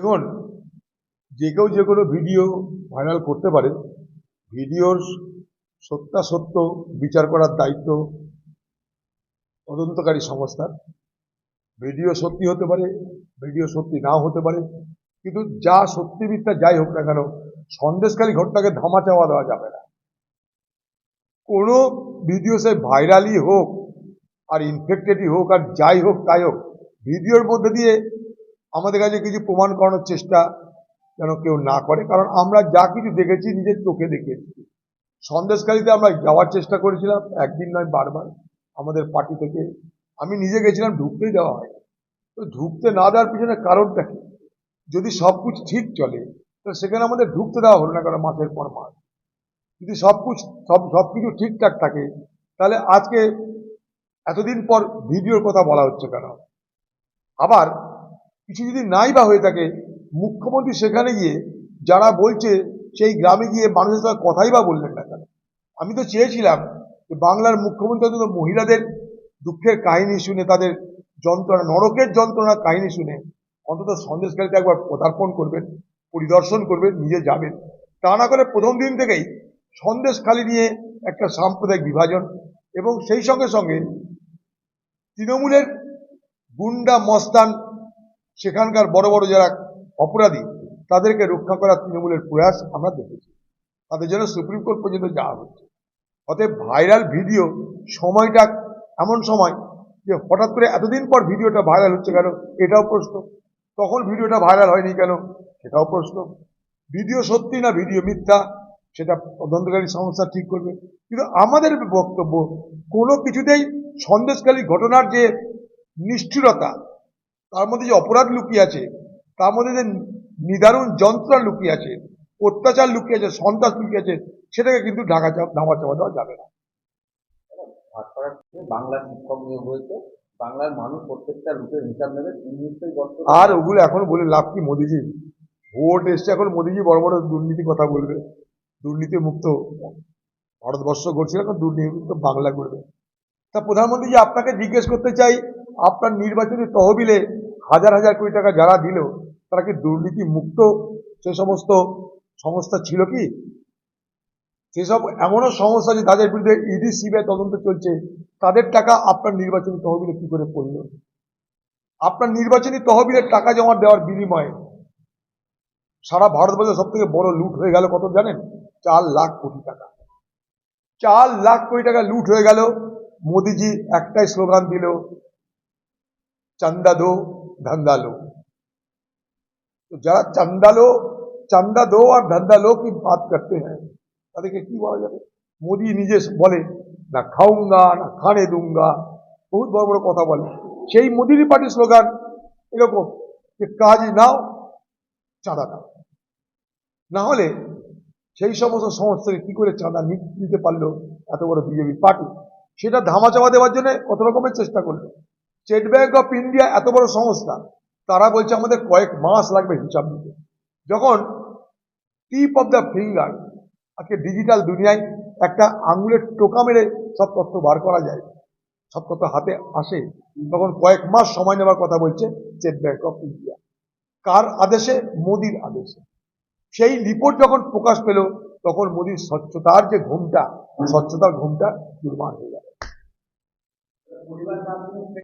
দেখুন, যে কেউ যে কোনো ভিডিও ভাইরাল করতে পারে ভিডিওর সত্যাসত্য, বিচার করার দায়িত্ব তদন্তকারী সংস্থার। ভিডিও সত্যি হতে পারে, ভিডিও সত্যি নাও হতে পারে। কিন্তু যা সত্যি মিথ্যা যাই হোক না কেন সন্দেশকারী ঘটনাকে ধামা চাওয়া দেওয়া যাবে না। কোনো ভিডিও সে ভাইরালই হোক, আর ইনফেক্টেডই হোক, আর যাই হোক তাই হোক, ভিডিওর মধ্যে দিয়ে আমাদের কাছে কিছু প্রমাণ করানোর চেষ্টা যেন কেউ না করে, কারণ আমরা যা কিছু দেখেছি নিজের চোখে দেখেছি। সন্দেশকারীতে আমরা যাওয়ার চেষ্টা করেছিলাম, একদিন নয়, বারবার আমাদের পার্টি থেকে। আমি নিজে গেছিলাম ঢুকতেই দেওয়া হয় তো ঢুকতে না দেওয়ার পিছনে কারণটা কি? যদি সব কিছু ঠিক চলে, তো সেখানে আমাদের ঢুকতে দেওয়া হলো না কারণ মাসের পর মাস? যদি সব কিছু, সব সব কিছু ঠিকঠাক থাকে, তাহলে আজকে এতদিন পর ভিডিওর কথা বলা হচ্ছে কেন? আবার কিছু যদি নাই বা হয়ে থাকে, মুখ্যমন্ত্রী সেখানে গিয়ে যারা বলছে, সেই গ্রামে গিয়ে মানুষের সঙ্গে কথাই বা বললেন না কেন? আমি তো চেয়েছিলাম যে বাংলার মুখ্যমন্ত্রী অন্তত মহিলাদের দুঃখের কাহিনী শুনে, তাদের যন্ত্রণা, নরকের যন্ত্রণার কাহিনী শুনে অন্তত সন্দেশকারীতে একবার পদার্পণ করবেন, পরিদর্শন করবেন, নিজে যাবেন। তা না করে প্রথম দিন থেকেই সন্দেশখালি নিয়ে একটা সাম্প্রদায়িক বিভাজন এবং সেই সঙ্গে সঙ্গে তৃণমূলের গুন্ডা মস্তান সেখানকার বড় বড় যারা অপরাধী, তাদেরকে রক্ষা করার তৃণমূলের প্রয়াস আমরা দেখেছি। তাদের জন্য সুপ্রিম কোর্ট পর্যন্ত যাওয়া হচ্ছে। অতএব ভাইরাল ভিডিও সময়টা এমন সময় যে হঠাৎ করে এতদিন পর ভিডিওটা ভাইরাল হচ্ছে কেন, এটাও প্রশ্ন। তখন ভিডিওটা ভাইরাল হয়নি কেন, সেটাও প্রশ্ন। ভিডিও সত্যি না ভিডিও মিথ্যা, সেটা তদন্তকারী সংস্থা ঠিক করবে। কিন্তু আমাদের বক্তব্য কোনো কিছুতেই সন্দেশকালী ঘটনার যে নিষ্ঠুরতা তার মধ্যে যে অপরাধ লুকিয়ে আছে তার মধ্যে যে নিদারুণ যন্ত্রণা লুকিয়ে আছে অত্যাচার লুকিয়ে আছে সন্ত্রাস লুকিয়ে আছে সেটাকে কিন্তু ঢাকা ধামা চাপা দেওয়া যাবে না। ভাটপাড়ার থেকে বাংলা শিক্ষক নিয়োগ হয়েছে। বাংলার মানুষ প্রত্যেকটা রূপের হিসাব নেবে আর ওগুলো এখন বলে লাভ কি মোদিজি? ভোট এসছে এখন মোদিজি বড় বড় দুর্নীতি কথা বলবে। দুর্নীতি মুক্ত ভারতবর্ষ করছিল এখন দুর্নীতি মুক্ত বাংলা করবে তা প্রধানমন্ত্রী যে আপনাকে জিজ্ঞেস করতে চাই আপনার নির্বাচনী তহবিলে হাজার হাজার কোটি টাকা যারা দিল, তারা কি দুর্নীতি মুক্ত সে সমস্ত সংস্থা ছিল কি? সেসব এমনও সংস্থা যে তাদের বিরুদ্ধে ইডি, সিবিআই তদন্ত চলছে, তাদের টাকা আপনার নির্বাচনী তহবিলে কি করে পড়ল? আপনার নির্বাচনী তহবিলের টাকা জমা দেওয়ার বিনিময়ে সারা ভারতবর্ষের সব থেকে বড় লুট হয়ে গেল কত জানেন? চার লাখ কোটি টাকা। চার লাখ কোটি টাকা লুট হয়ে গেল। মোদিজি একটাই স্লোগান দিল, চান্দা দো লো তো যারা চান্দা লো চান্দা দো আর ধান্দা লো কি বাত করতে হ্যাঁ তাদেরকে কি বলা যাবে মোদি নিজে বলে না খাউঙ্গা না খানে দুঙ্গা বহুত বড় বড় কথা বলে সেই মোদিরই পার্টির স্লোগান এরকম যে কাজ নাও চাঁদা দাও না হলে সেই সমস্ত সংস্থাকে কি করে চাঁদা নিতে পারল এত বড় বিজেপি পার্টি সেটা ধামাচাপা দেওয়ার জন্য কত রকমের চেষ্টা করল স্টেট ব্যাংক অফ ইন্ডিয়া এত বড় সংস্থা, তারা বলছে আমাদের কয়েক মাস লাগবে হিসাব নিতে। যখন টিপ অফ দ্য ফিঙ্গার আজকে ডিজিটাল দুনিয়ায় একটা আঙুলের টোকা মেরে সব তথ্য বার করা যায়, সব তথ্য হাতে আসে, তখন কয়েক মাস সময় নেওয়ার কথা বলছে স্টেট ব্যাংক অফ ইন্ডিয়া কার আদেশে? মোদির আদেশে। সেই রিপোর্ট যখন প্রকাশ পেল, তখন মোদির স্বচ্ছতার যে ঘুমটা, স্বচ্ছতার ঘুমটা নির্মাণ হয়ে গেল।